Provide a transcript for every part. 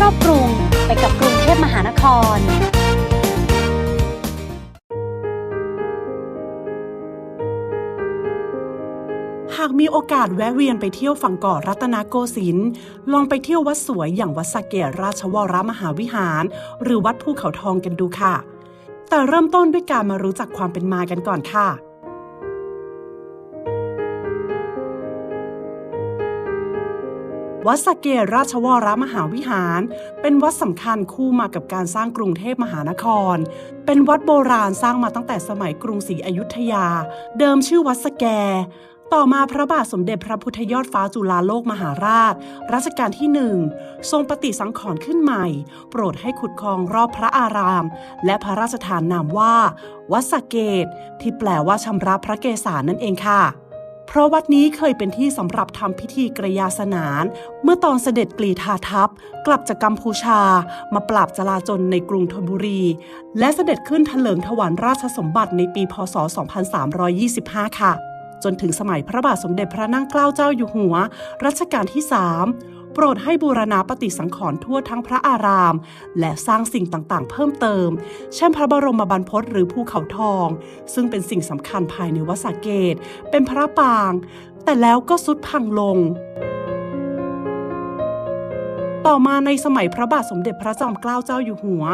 รอบกรุงไปกับกรุงเทพมหานคร หากมีโอกาสแวะเวียนไปเที่ยวฝั่งเกาะรัตนโกสินทร์ลองไปเที่ยววัดสวยอย่างวัดสะเกดราชวรมหาวิหาร หรือวัดภูเขาทองกันดูค่ะ แต่เริ่มต้นด้วยการมารู้จักความเป็นมากันก่อนค่ะ วัดสเกดราชวรมหาวิหาร เป็นวัดสำคัญคู่มากับการสร้างกรุงเทพมหานคร เป็นวัดโบราณสร้างมาตั้งแต่สมัยกรุงศรีอยุธยา เดิมชื่อวัดสแกต่อมาพระบาทสมเด็จพระพุทธยอดฟ้าจุฬาโลกมหาราช รัชกาลที่หนึ่งทรงปฏิสังขรณ์ขึ้นใหม่ โปรดให้ขุดคลองรอบพระอาราม และพระราชทานนามว่า วัดสเกต ที่แปลว่าชำระพระเกศานั่นเองค่ะ เพราะวัดนี้เคยเป็นที่สำหรับทำพิธีกระยาสนาน เมื่อตอนเสด็จกรีธาทัพ กลับจากกัมพูชา มาปราบจลาจลในกรุงธนบุรี และเสด็จขึ้นถลิงถวันราชสมบัติในปี พศ 2325 ค่ะ จนถึงสมัยพระบาทสมเด็จพระนั่งเกล้าเจ้าอยู่หัว รัชกาลที่ 3 โปรดให้บูรณาปฏิสังขรณ์ทั่วทั้งพระอาราม และสร้างสิ่งต่างๆ เพิ่มเติม เช่นพระบรมบรรพตหรือภูเขาทอง ซึ่งเป็นสิ่งสำคัญภายในวัดสาเกต เป็นพระปาง แต่แล้วก็สุดพังลง ต่อมาในสมัยพระบาทสมเด็จพระจอมเกล้าเจ้าอยู่หัว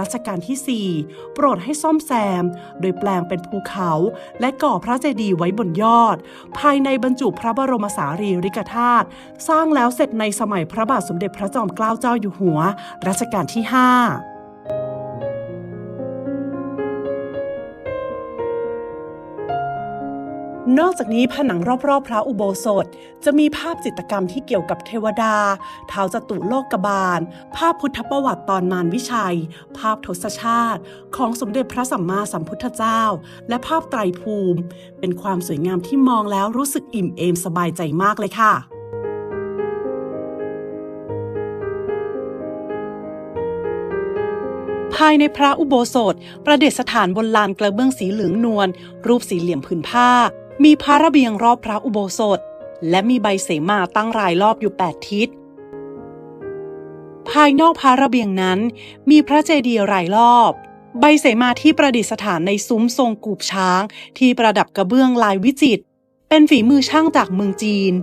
รัชกาลที่ 4 โปรดให้ซ่อมแซม โดยแปลงเป็นภูเขา และก่อพระเจดีย์ไว้บนยอด ภายในบรรจุพระบรมสารีริกธาตุสร้างแล้วเสร็จในสมัยพระบาทสมเด็จพระจอมเกล้าเจ้าอยู่หัว รัชกาลที่ 5 นอกจากนี้ผนังรอบๆ พระอุโบสถ จะมีภาพจิตรกรรมที่เกี่ยวกับเทวดาเท้าจตุโลกบาล ภาพพุทธประวัติตอนมารวิชัย ภาพทศชาติ ของสมเด็จพระสัมมาสัมพุทธเจ้า และภาพไตรภูมิ เป็นความสวยงามที่มองแล้วรู้สึกอิ่มเอมสบายใจมากเลยค่ะภายในพระอุโบสถ ประดิษฐานบนลานกระเบื้องสีเหลืองนวลรูปสี่เหลี่ยมผืนผ้า มีพระระเบียงรอบพระอุโบสถ และมีใบเสมาตั้งรายรอบอยู่8ทิศ ภายนอกพระระเบียงนั้น มีพระเจดีย์รายรอบ ใบเสมาที่ประดิษฐานในซุ้มทรงกูบช้าง ที่ประดับกระเบื้องลายวิจิตรเป็นฝีมือช่างจากเมืองจีน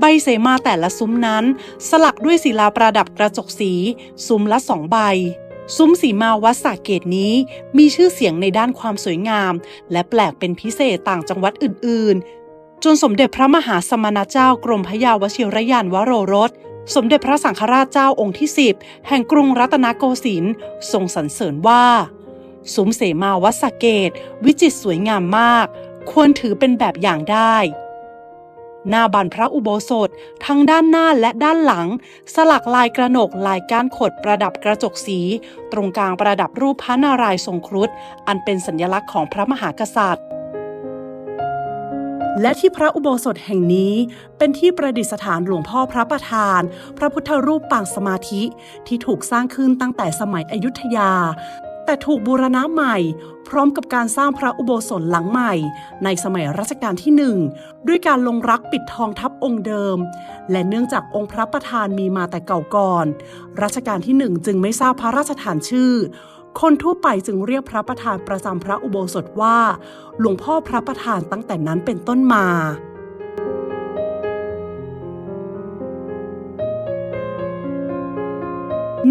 ใบเสมาแต่ละซุ้มนั้น สลักด้วยศิลาประดับกระจกสี ซุ้มละสองใบ ซุ้มสีมาวัดสาเกตนี้มีชื่อเสียงในด้านความสวยงาม และแปลกเป็นพิเศษต่างจังหวัดอื่น ๆ จนสมเด็จพระมหาสมณเจ้ากรมพระยาวชิรยานวโรรส สมเด็จพระสังฆราชเจ้าองค์ที่ 10 แห่งกรุงรัตนโกสินทร์ทรงสรรเสริญว่าซุ้มเสมาวัดสาเกต วิจิตรสวยงามมาก ควรถือเป็นแบบอย่างได้ หน้าบานพระอุโบสถ ทั้งด้านหน้าและด้านหลัง สลักลายกระหนกลายก้านขดประดับกระจกสี ตรงกลางประดับรูปพระนารายณ์ทรงครุฑอันเป็นสัญลักษณ์ของพระมหากษัตริย์และที่พระอุโบสถแห่งนี้เป็นที่ประดิษฐานหลวงพ่อพระประธาน พระพุทธรูปปางสมาธิที่ถูกสร้างขึ้นตั้งแต่สมัยอยุธยา แต่ถูกบูรณะใหม่ พร้อมกับการสร้างพระอุโบสถหลังใหม่ ในสมัยรัชกาลที่หนึ่งด้วยการลงรักปิดทองทับองค์เดิม และเนื่องจากองค์พระประธานมีมาแต่เก่าก่อน รัชกาลที่หนึ่งจึงไม่ทราบพระราชทานชื่อ คนทั่วไปจึงเรียกพระประธานประจำพระอุโบสถว่า หลวงพ่อพระประธานตั้งแต่นั้นเป็นต้นมา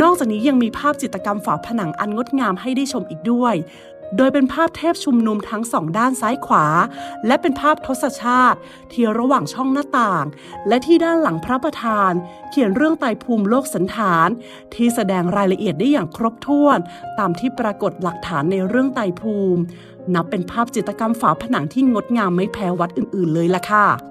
นอกจากนี้ยังมีภาพจิตรกรรมฝาผนังอันงดงามให้ได้ชมอีกด้วย โดยเป็นภาพเทพชุมนุมทั้งสองด้านซ้ายขวา และเป็นภาพทศชาติ ที่ระหว่างช่องหน้าต่าง และที่ด้านหลังพระประธาน เขียนเรื่องไตภูมิโลกสันฐาน ที่แสดงรายละเอียดได้อย่างครบถ้วน ตามที่ปรากฏหลักฐานในเรื่องไตภูมิ นับเป็นภาพจิตรกรรมฝาผนังที่งดงามไม่แพ้วัดอื่น ๆ เลยล่ะค่ะ